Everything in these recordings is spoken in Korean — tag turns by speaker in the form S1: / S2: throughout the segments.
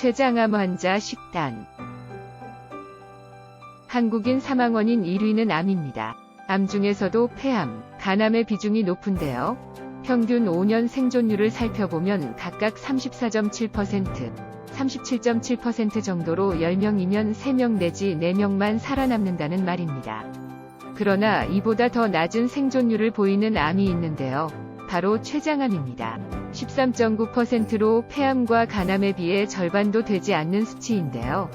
S1: 췌장암 환자 식단 한국인 사망 원인 1위는 암입니다. 암 중에서도 폐암, 간암의 비중이 높은데요. 평균 5년 생존율을 살펴보면 각각 34.7%, 37.7% 정도로 10명이면 3명 내지 4명만 살아남는다는 말입니다. 그러나 이보다 더 낮은 생존율을 보이는 암이 있는데요. 바로 췌장암입니다. 13.9%로 폐암과 간암에 비해 절반도 되지 않는 수치인데요.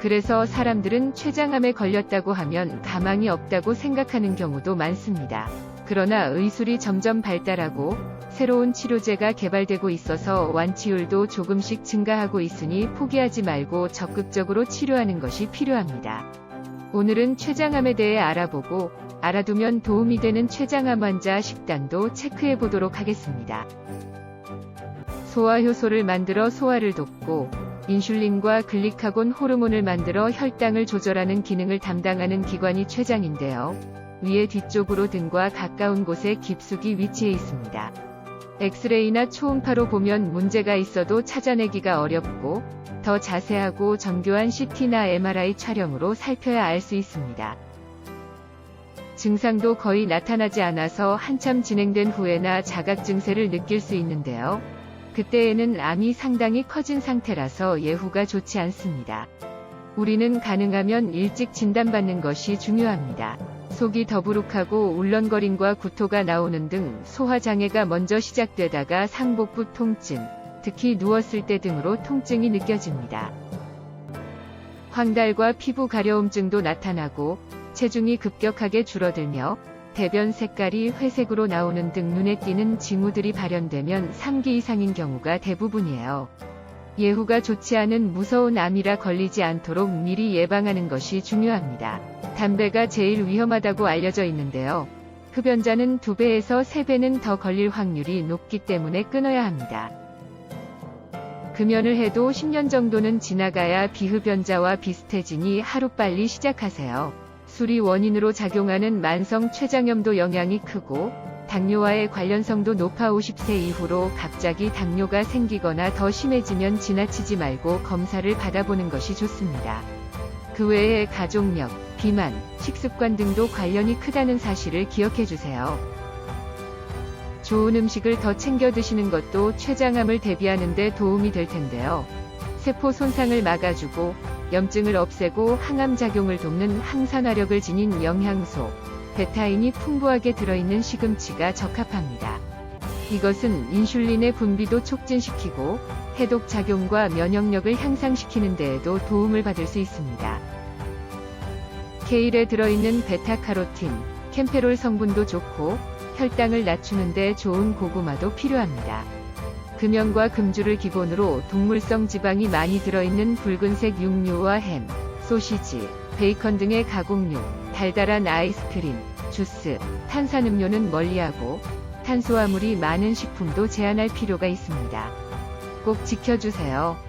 S1: 그래서 사람들은 췌장암에 걸렸다고 하면 가망이 없다고 생각하는 경우도 많습니다. 그러나 의술이 점점 발달하고 새로운 치료제가 개발되고 있어서 완치율도 조금씩 증가하고 있으니 포기하지 말고 적극적으로 치료하는 것이 필요합니다. 오늘은 췌장암에 대해 알아보고 알아두면 도움이 되는 췌장암 환자 식단도 체크해 보도록 하겠습니다. 소화 효소를 만들어 소화를 돕고 인슐린과 글리카곤 호르몬을 만들어 혈당을 조절하는 기능을 담당하는 기관이 췌장인데요. 위에 뒤쪽으로 등과 가까운 곳에 깊숙이 위치해 있습니다. 엑스레이나 초음파로 보면 문제가 있어도 찾아내기가 어렵고 더 자세하고 정교한 CT나 MRI 촬영으로 살펴야 알 수 있습니다. 증상도 거의 나타나지 않아서 한참 진행된 후에나 자각 증세를 느낄 수 있는데요. 그때에는 암이 상당히 커진 상태라서 예후가 좋지 않습니다. 우리는 가능하면 일찍 진단받는 것이 중요합니다. 속이 더부룩하고 울렁거림과 구토가 나오는 등 소화장애가 먼저 시작되다가 상복부 통증, 특히 누웠을 때 등으로 통증이 느껴집니다. 황달과 피부 가려움증도 나타나고 체중이 급격하게 줄어들며 대변 색깔이 회색으로 나오는 등 눈에 띄는 징후들이 발현되면 3기 이상인 경우가 대부분이에요. 예후가 좋지 않은 무서운 암이라 걸리지 않도록 미리 예방하는 것이 중요합니다. 담배가 제일 위험하다고 알려져 있는데요. 흡연자는 2배에서 3배는 더 걸릴 확률이 높기 때문에 끊어야 합니다. 금연을 해도 10년 정도는 지나가야 비흡연자와 비슷해지니 하루빨리 시작하세요. 술이 원인으로 작용하는 만성 췌장염도 영향이 크고 당뇨와의 관련성도 높아 50세 이후로 갑자기 당뇨가 생기거나 더 심해지면 지나치지 말고 검사를 받아보는 것이 좋습니다. 그 외에 가족력, 비만, 식습관 등도 관련이 크다는 사실을 기억해 주세요. 좋은 음식을 더 챙겨 드시는 것도 췌장암을 대비하는 데 도움이 될 텐데요. 세포 손상을 막아주고 염증을 없애고 항암 작용을 돕는 항산화력을 지닌 영양소, 베타인이 풍부하게 들어있는 시금치가 적합합니다. 이것은 인슐린의 분비도 촉진시키고 해독 작용과 면역력을 향상시키는 데에도 도움을 받을 수 있습니다. 케일에 들어있는 베타카로틴, 캠페롤 성분도 좋고 혈당을 낮추는 데 좋은 고구마도 필요합니다. 금연과 금주를 기본으로 동물성 지방이 많이 들어있는 붉은색 육류와 햄, 소시지, 베이컨 등의 가공육, 달달한 아이스크림, 주스, 탄산음료는 멀리하고 탄수화물이 많은 식품도 제한할 필요가 있습니다. 꼭 지켜주세요.